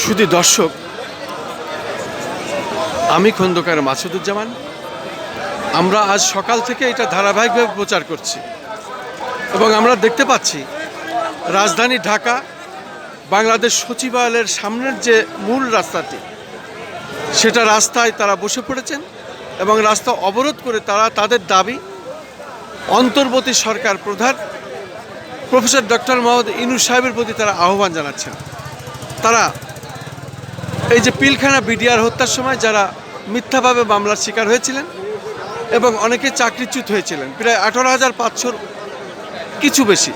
শুধু দর্শক, আমি খন্দকার মাসুদুজ্জামান। আমরা আজ সকাল থেকে এটা ধারাবাহিকভাবে প্রচার করছি এবং আমরা দেখতে পাচ্ছি রাজধানী ঢাকা, বাংলাদেশ সচিবালয়ের সামনের যে মূল রাস্তাটি, সেটা রাস্তায় তারা বসে পড়েছেন এবং রাস্তা অবরোধ করে তারা তাদের দাবি, অন্তর্বর্তী সরকার প্রধান প্রফেসর ডক্টর মোহাম্মদ ইনুস সাহেবের প্রতি তারা আহ্বান জানাচ্ছেন। তারা এই যে পিলখানা বিডিআর হত্যার সময় যারা মিথ্যাভাবে মামলার শিকার হয়েছিলেন এবং অনেকে চাকরিচ্যুত হয়েছিলেন প্রায় আঠারো হাজার পাঁচশোর কিছু বেশি।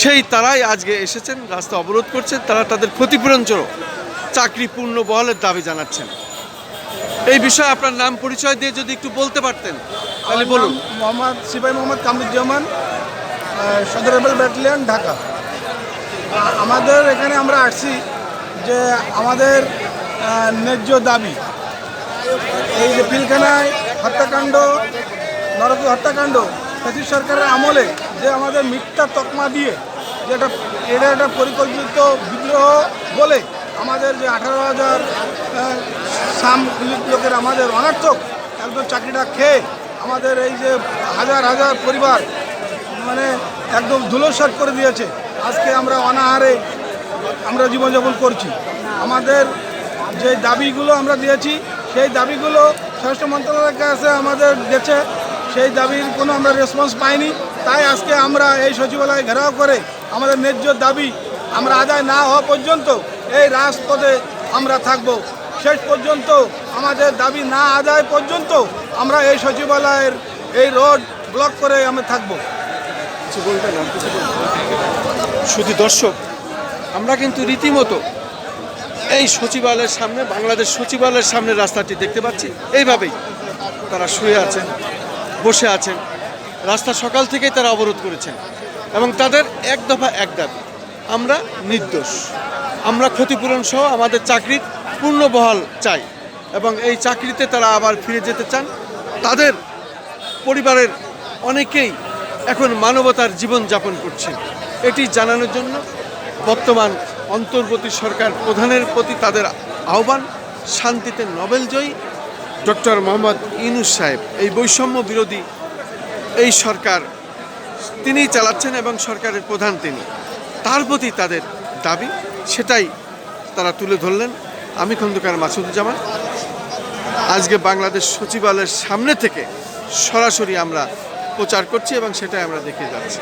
সেই তারাই আজকে এসেছেন রাস্তা অবরোধ করছেন তারা তাদের ক্ষতিপূরণ চলো চাকরি পূর্ণ বহলের দাবি জানাচ্ছেন। এই বিষয়ে আপনার নাম পরিচয় দিয়ে যদি একটু বলতে পারতেন তাহলে বলুন। মোহাম্মদ সিপাহী মোহাম্মদ কামরুজ্জামান সদর ব্যাটালিয়ন ঢাকা। আমাদের এখানে আমরা আসছি যে আমাদের ন্যায্য দাবি। এই যে পিলখানায় হত্যাকাণ্ড, নরক হত্যাকাণ্ড ব্রিটিশ সরকারের আমলে যে আমাদের মিথ্যা তকমা দিয়ে যে এটা এটা একটা পরিকল্পিত বিদ্রোহ বলে আমাদের যে আঠারো হাজার সাম লোকের আমাদের অনার্থক একদম চাকরিটা খেয়ে আমাদের এই যে হাজার হাজার পরিবার মানে একদম ধুলোসাট করে দিয়েছে। আজকে আমরা অনাহারে আমরা জীবনযাপন করছি। আমাদের যে দাবিগুলো আমরা দিয়েছি, সেই দাবিগুলো স্বরাষ্ট্র মন্ত্রণালয়ের কাছে আমাদের গেছে। সেই দাবির কোনো আমরা রেসপন্স পাইনি। তাই আজকে আমরা এই সচিবালয় ঘেরাও করে আমাদের ন্যায্য দাবি আমরা আদায় না হওয়া পর্যন্ত এই রাজপথে আমরা থাকব। শেষ পর্যন্ত আমাদের দাবি না আদায় পর্যন্ত আমরা এই সচিবালয়ের এই রোড ব্লক করে আমরা থাকব? শুধু দর্শক আমরা কিন্তু রীতিমতো এই সচিবালয়ের সামনে, বাংলাদেশ সচিবালয়ের সামনে রাস্তাটি দেখতে পাচ্ছি। এইভাবেই তারা শুয়ে আছেন, বসে আছেন। রাস্তা সকাল থেকেই তারা অবরোধ করেছেন এবং তাদের এক দফা এক দাবি, আমরা নির্দোষ। আমরা ক্ষতিপূরণ সহ আমাদের চাকরির পূর্ণ বহাল চাই এবং এই চাকরিতে তারা আবার ফিরে যেতে চান। তাদের পরিবারের অনেকেই এখন মানবতার জীবন যাপন করছে এটি জানানোর জন্য বর্তমান অন্তর্বর্তী সরকার প্রধানের প্রতি তাদের আহ্বান, শান্তিতে নোবেল জয়ী ডক্টর মোহাম্মদ ইনুস সাহেব। এই বৈষম্য বিরোধী এই সরকার তিনিই চালাচ্ছেন এবং সরকারের প্রধান তিনি। তার প্রতি তাদের দাবি, সেটাই তারা তুলে ধরলেন। আমি খন্দকার মাসুদুজ্জামান। আজকে বাংলাদেশ সচিবালয়ের সামনে থেকে সরাসরি আমরা প্রচার করছি এবং সেটাই আমরা দেখে যাচ্ছি।